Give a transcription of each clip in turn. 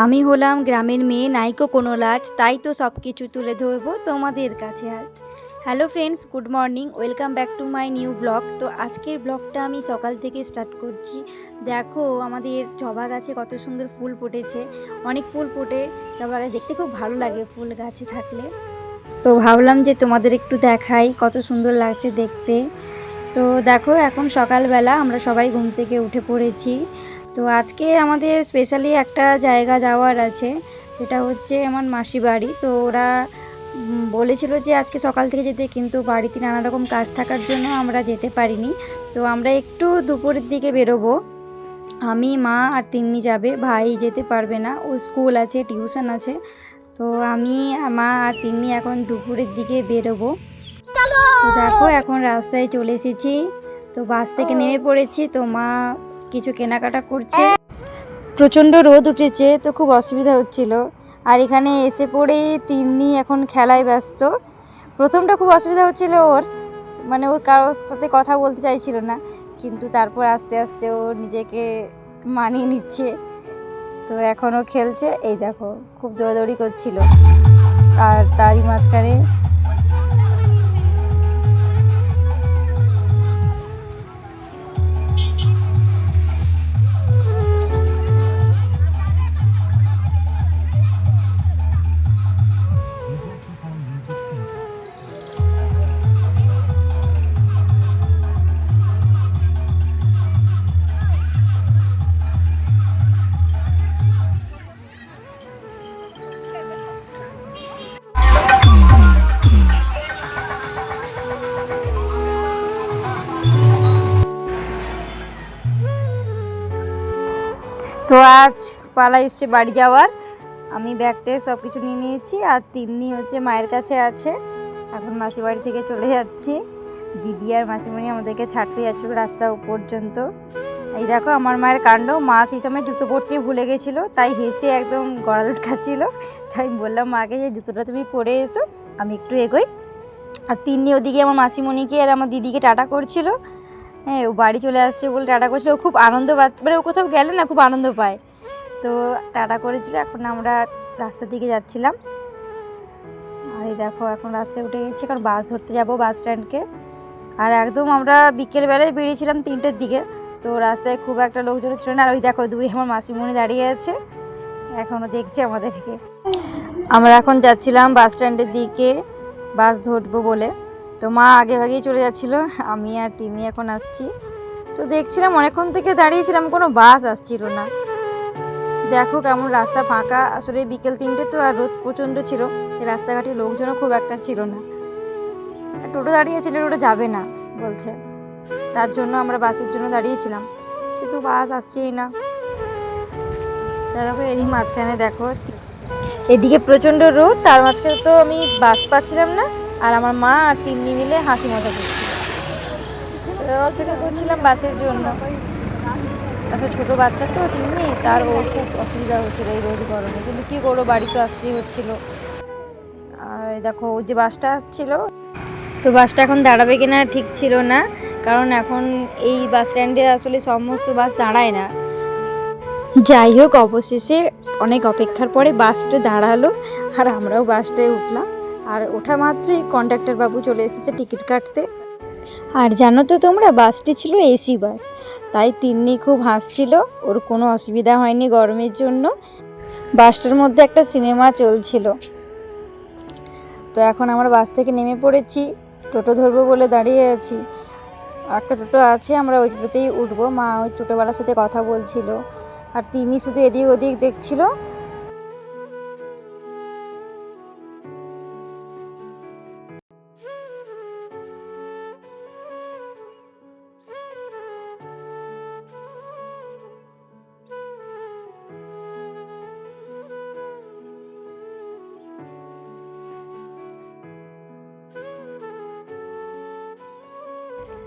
আমি হলাম গ্রামের মেয়ে, নাইকো কোনো লাজ তাই তো সব কিছু তুলে ধরবো তোমাদের কাছে আজ। Hello friends good morning welcome back to my new blog তো আজকের ব্লগটা আমি সকাল থেকে স্টার্ট করছি। দেখো, আমাদের জবা গাছে কত সুন্দর ফুল ফুটেছে। অনেক ফুল ফোটে জবা গাছ। দেখতে খুব ভালো লাগে ফুল গাছে থাকলে। তো ভাবলাম যে তোমাদের একটু দেখাই কত সুন্দর লাগছে দেখতে। তো দেখো, এখন সকালবেলা আমরা সবাই ঘুম থেকে উঠে পড়েছি। তো আজকে আমাদের স্পেশালি একটা জায়গা যাওয়ার আছে, সেটা হচ্ছে আমার মাসি বাড়ি। তো ওরা বলেছিল যে আজকে সকাল থেকে যেতে, কিন্তু বাড়িতে নানা রকম কাজ থাকার জন্য আমরা যেতে পারিনি। তো আমরা একটু দুপুরের দিকে বেরোবো। আমি, মা আর তিন্নি যাবে, ভাই যেতে পারবে না। ও স্কুল আছে, টিউশন আছে। তো আমি, মা আর তিন্নি এখন দুপুরের দিকে বেরোবো। তো দেখো, এখন রাস্তায় চলে এসেছি। তো বাস থেকে নেমে পড়েছি। তো মা কিছু কেনাকাটা করছে। প্রচণ্ড রোদ উঠেছে, তো খুব অসুবিধা হচ্ছিল। আর এখানে এসে পড়ে তিন্নি এখন খেলায় ব্যস্ত। প্রথমটা খুব অসুবিধা হচ্ছিল ওর মানে ওর কারোর সাথে কথা বলতে চাইছিল না। কিন্তু তারপর আস্তে আস্তে ও নিজেকে মানিয়ে নিচ্ছে। তো এখনও খেলছে। এই দেখো, খুব দৌড়াদৌড়ি করছিল। আর তারই মাঝখানে তো আজ পালা এসছে বাড়ি যাওয়ার। আমি ব্যাগটে সব কিছু নিয়ে নিয়েছি আর তিন্নি হচ্ছে মায়ের কাছে আছে। এখন মাসি বাড়ি থেকে চলে যাচ্ছি। দিদি আর মাসিমণি আমাদেরকে ছাড়তে যাচ্ছিল রাস্তা পর্যন্ত। এই দেখো আমার মায়ের কাণ্ড। মা সেই সময় জুতো পরতে ভুলে গেছিল, তাই হেসে একদম গড়াল খাচ্ছিল তাই বললাম, মাকে যে জুতোটা তুমি পরে এসো, আমি একটু এগোই। আর তিন্নি ওদিকে আমার মাসিমণিকে আর আমার দিদিকে টাটা করছিল। হ্যাঁ ও বাড়ি চলে আসছে বলে টাটা করছিল। ও খুব আনন্দ পা মানে ও কোথাও গেলে না, খুব আনন্দ পায়। তো টাটা করেছিল। এখন আমরা রাস্তা দিকে যাচ্ছিলাম। আর এই দেখো, এখন রাস্তায় উঠে গেছি। কারণ বাস ধরতে যাব বাস স্ট্যান্ডকে। আর একদম আমরা বিকেলবেলায় বেরিয়েছিলাম তিনটের দিকে। তো রাস্তায় খুব একটা লোকজন ছিল না। আর ওই দেখো, দূরে আমার মাসিমণি দাঁড়িয়ে আছে। এখনও দেখছে আমাদেরকে। আমরা এখন যাচ্ছিলাম বাস স্ট্যান্ডের দিকে। বাস ধরবো বলে। তো মা আগে আগেই চলে যাচ্ছিল, আমি আর তিনি এখন আসছি। তো দেখছিলাম অনেকক্ষণ থেকে দাঁড়িয়েছিলাম, কোনো বাস আসছিল না। দেখো কেমন রাস্তা ফাঁকা, আসলে বিকেল তিনটে তো আর রোদ প্রচণ্ড ছিল রাস্তাঘাটে লোকজনও খুব একটা ছিল না। টোটো দাঁড়িয়েছিল টোটো যাবে না, বলছে। তার জন্য আমরা বাসের জন্য দাঁড়িয়েছিলাম, কিন্তু বাস আসছেই না। দেখো এরই মাঝখানে দেখো, এদিকে প্রচণ্ড রোদ, তার মাঝখানে তো আমি বাস পাচ্ছিলাম না আর আমার মা আর তিন্নি মিলে হাসি মজা করছিল। অপেক্ষা করছিলাম বাসের জন্য। একটা ছোটো বাচ্চা তো, তিন্নি, তার ওর খুব অসুবিধা হচ্ছিল এই রোদ গরমে। কিন্তু কী করব, বাড়ি তো আসতেই হচ্ছিল। আর দেখো, ওই যে বাসটা আসছিল। তো বাসটা এখন দাঁড়াবে কিনা ঠিক ছিল না, কারণ এখন এই বাস স্ট্যান্ডে আসলে সমস্ত বাস দাঁড়ায় না। যাই হোক, অবশেষে অনেক অপেক্ষার পরে বাসটা দাঁড়াল, আর আমরাও বাসটায় উঠলাম। আর ওঠা মাত্রই কন্ডাক্টর বাবু চলে এসেছে টিকিট কাটতে। আর জানো তো তোমরা, বাসটি ছিল এসি বাস, তাই তিন্নি খুব হাসছিল, ওর কোনো অসুবিধা হয়নি গরমের জন্য। বাসটার মধ্যে একটা সিনেমা চলছিল। তো এখন আমরা বাস থেকে নেমে পড়েছি, টোটো ধরবো বলে দাঁড়িয়ে আছি। একটা টোটো আছে, আমরা ওই টোটোতেই উঠবো, মা ওই টোটোওয়ালার সাথে কথা বলছিল। আর তিনি শুধু এদিক ওদিক দেখছিল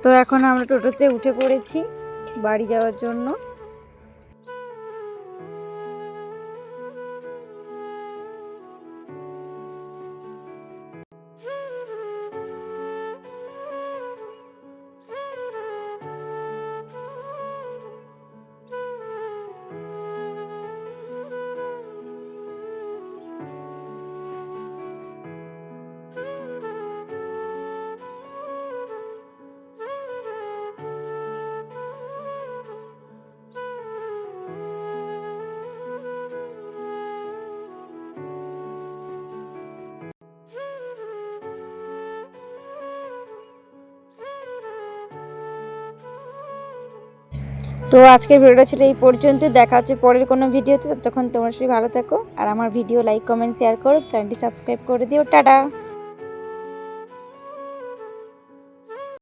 তো এখন আমরা টোটোতে উঠে পড়েছি বাড়ি যাওয়ার জন্য। তো আজকের ভিডিওটা ছিল এই পর্যন্ত দেখা হচ্ছে পরের কোনো ভিডিওতে ততক্ষণ তোমার সবাই ভালো থাকো। আর আমার ভিডিও লাইক কমেন্ট শেয়ার করো। চ্যানেলটি সাবস্ক্রাইব করে দিও। টাটা!